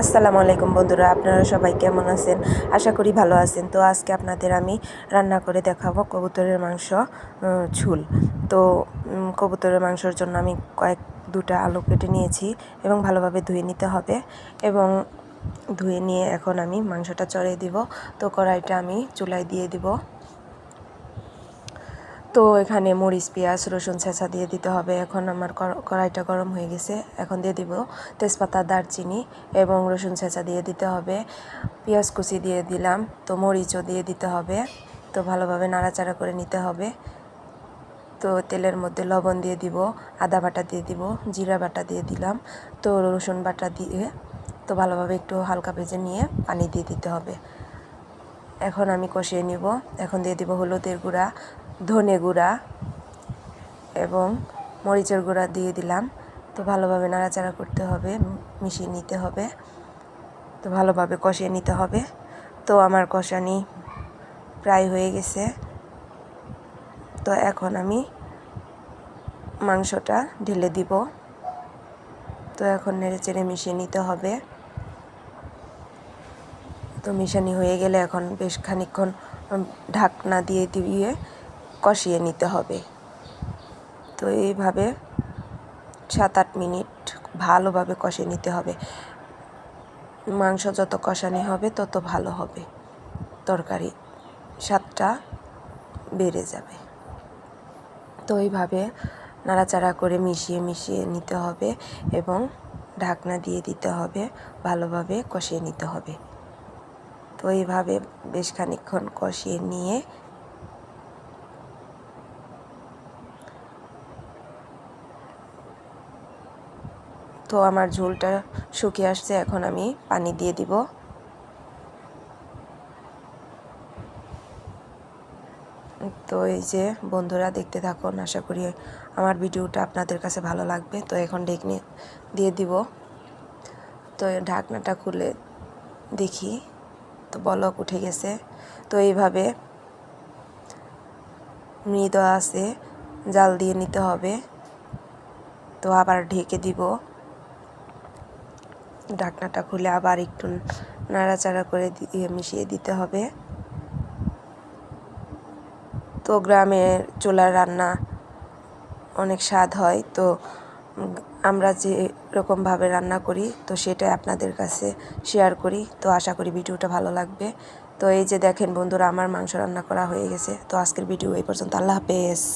আসসালামু আলাইকুম বন্ধুরা, আপনারা সবাই কেমন আছেন? আশা করি ভালো আছেন। তো আজকে আপনাদের আমি রান্না করে দেখাবো কবুতরের মাংস ঝুল। তো কবুতরের মাংসর জন্য আমি কয়েক, দুটা আলু কেটে নিয়েছি এবং ভালোভাবে ধুয়ে নিতে হবে এবং ধুয়ে নিয়ে এখন আমি মাংসটা চড়িয়ে দিব। তো কড়াইটা আমি চুলায় দিয়ে দিব। তো এখানে মরিচ, পেঁয়াজ, রসুন, ছেঁচা দিয়ে দিতে হবে। এখন আমার কড়াইটা গরম হয়ে গেছে। এখন দিয়ে দিব তেজপাতা, দারচিনি এবং রসুন, ছেঁচা দিয়ে দিতে হবে। পেঁয়াজ কুচি দিয়ে দিলাম, তো মরিচও দিয়ে দিতে হবে। তো ভালোভাবে নাড়াচাড়া করে নিতে হবে। তো তেলের মধ্যে লবণ দিয়ে দিব, আদা বাটা দিয়ে দিব, জিরা বাটা দিয়ে দিলাম। তো রসুন বাটা দিয়ে তো ভালোভাবে একটু হালকা ভেজে নিয়ে পানি দিয়ে দিতে হবে। এখন আমি কষিয়ে নিব। এখন দিয়ে দিব হলুদের গুঁড়া। ধনে গুঁড়া এবং মরিচের গুঁড়া দিয়ে দিলাম। তো ভালোভাবে নাড়াচাড়া করতে হবে মিশিয়ে নিতে হবে। তো ভালোভাবে কষিয়ে নিতে হবে। তো আমার কষানি প্রায় হয়ে গেছে। তো এখন আমি মাংসটা ঢেলে দিব। তো এখন নেড়ে চেড়ে মিশিয়ে নিতে হবে। তো মিশানি হয়ে গেলে এখন বেশ খানিকক্ষণ উম, ঢাকনা দিয়ে দিয়ে কষিয়ে নিতে হবে। তো এইভাবে সাত আট মিনিট ভালোভাবে কষিয়ে নিতে হবে। মাংস যত কষানি হবে, তত ভালো হবে। তরকারি স্বাদটা বেড়ে যাবে। তো এইভাবে নাড়াচাড়া করে মিশিয়ে মিশিয়ে নিতে হবে এবং ঢাকনা দিয়ে দিতে হবে, ভালোভাবে কষিয়ে নিতে হবে। তো এইভাবে বেশ খানিকক্ষণ কষিয়ে নিয়ে তো আমার ঝোলটা শুকিয়ে আসছে, এখন আমি পানি দিয়ে দিব। তো এই যে বন্ধুরা, দেখতে থাকুন, আশা করি আমার ভিডিওটা আপনাদের কাছে ভালো লাগবে। তো এখন ঢেকনি দিয়ে দিব। তো ঢাকনাটা খুলে দেখি। তো বলক উঠে গেছে। তো এইভাবে মৃদ আছে জাল দিয়ে নিতে হবে। তো আবার ঢেকে দিব। ঢাকনাটা খুলে আবার একটু নাড়াচাড়া করে দিয়ে মিশিয়ে দিতে হবে। তো গ্রামের চুলার রান্না অনেক স্বাদ হয়। তো আমরা যে রকমভাবে রান্না করি, তো সেটাই আপনাদের কাছে শেয়ার করি। তো আশা করি ভিডিওটা ভালো লাগবে। তো এই যে দেখেন বন্ধুরা, আমার মাংস রান্না করা হয়ে গেছে। তো আজকের ভিডিও এই পর্যন্ত। আল্লাহ হাফেজ।